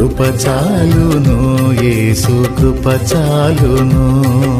కృప చాలును యేసు కృప చాలును.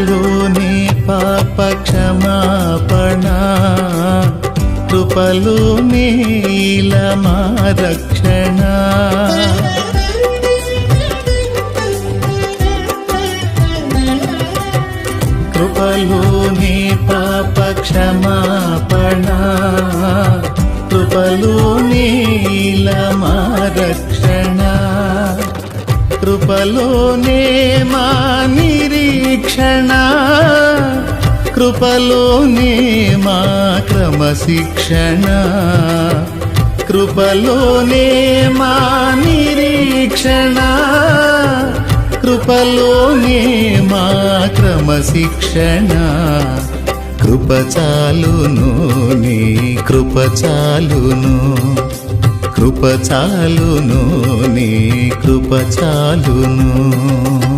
కృపలోనే పాప క్షమాపణ కృపలోనే మా రక్షణ. కృపలోనే పాప క్షమాపణ కృపలోనే మా రక్షణ కృపలోనే మా నిరీక్షణ. కృపలోనే మా క్రమశిక్షణ. కృపలోనే మా నిరీక్షణ. కృపలోనే మా క్రమశిక్షణ. కృప చాలును నీ కృప చాలును. కృప చాలును నీ కృప చాలును.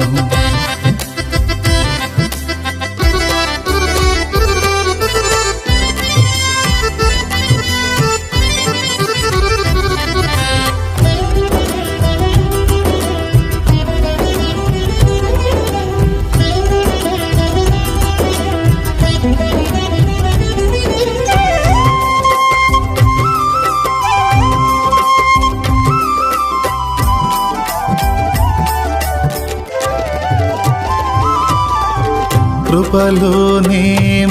కృపలోనే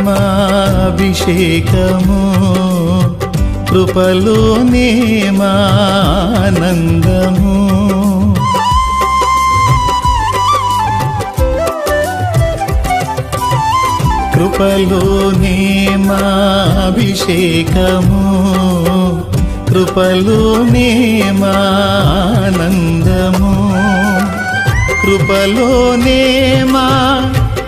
మా అభిషేకము కృపలోనే మా ఆనందము కృపలోనే మా అభిషేకము కృపలోనే మా ఆనందము కృపలోనే మా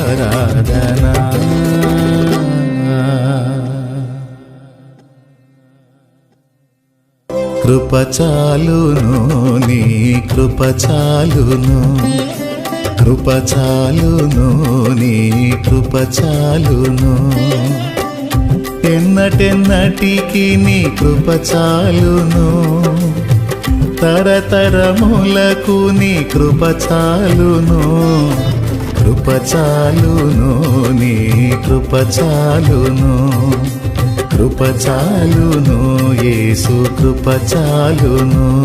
ఆరాధన కృపచాలును నీ కృపచాలును కృపచాలును నీ కృపచాలును ఎన్నటెన్నటికి నీ కృపచాలును తరతరములకు నీ కృపచాలును కృపచాలును నీ కృపచాలును. కృపచాలును యేసు కృపచాలును.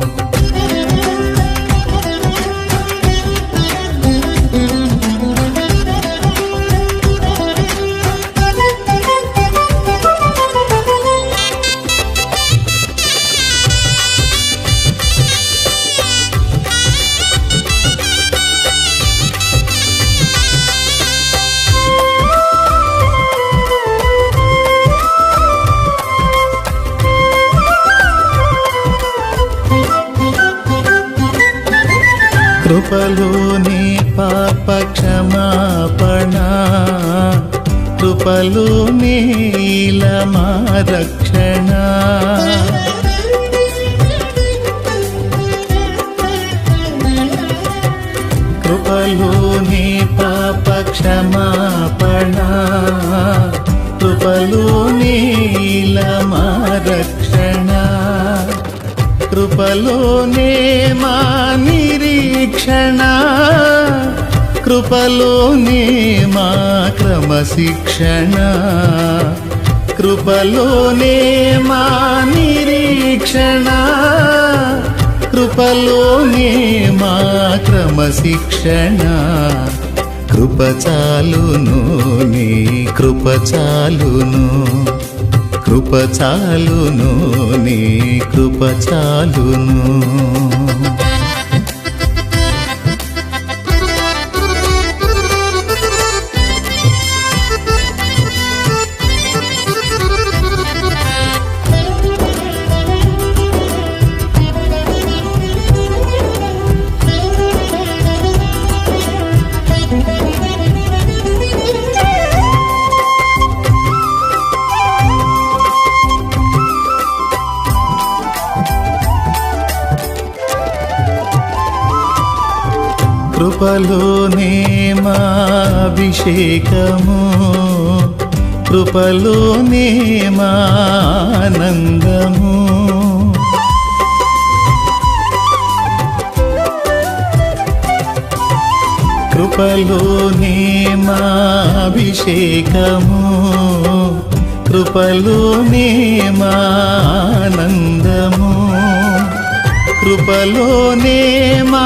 కృపలోని పాప క్షమాపణ కృపలోనే మా రక్షణ. కృపలోని పాప క్షమాపణ కృపలోనే మా రక్షణ. కృపలోనే మా నిరీక్షణ. కృపలోనే మా క్రమశిక్షణ. కృపలోనే మా నిరీక్షణ. కృపలోనే మా క్రమశిక్షణ. కృప చాలును నీ కృప చాలును. కృప చాలును నీ కృప చాలును. కృపలోనే మా అభిషేకము కృపలోనే మా ఆనందము కృపలోనే మా అభిషేకము కృపలోనే మా ఆనందము కృపలోనే మా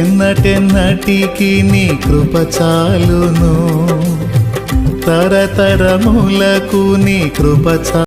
ఎన్నటెన్నటికి నీ కృప చాలును. తరతరములకు నీ కృప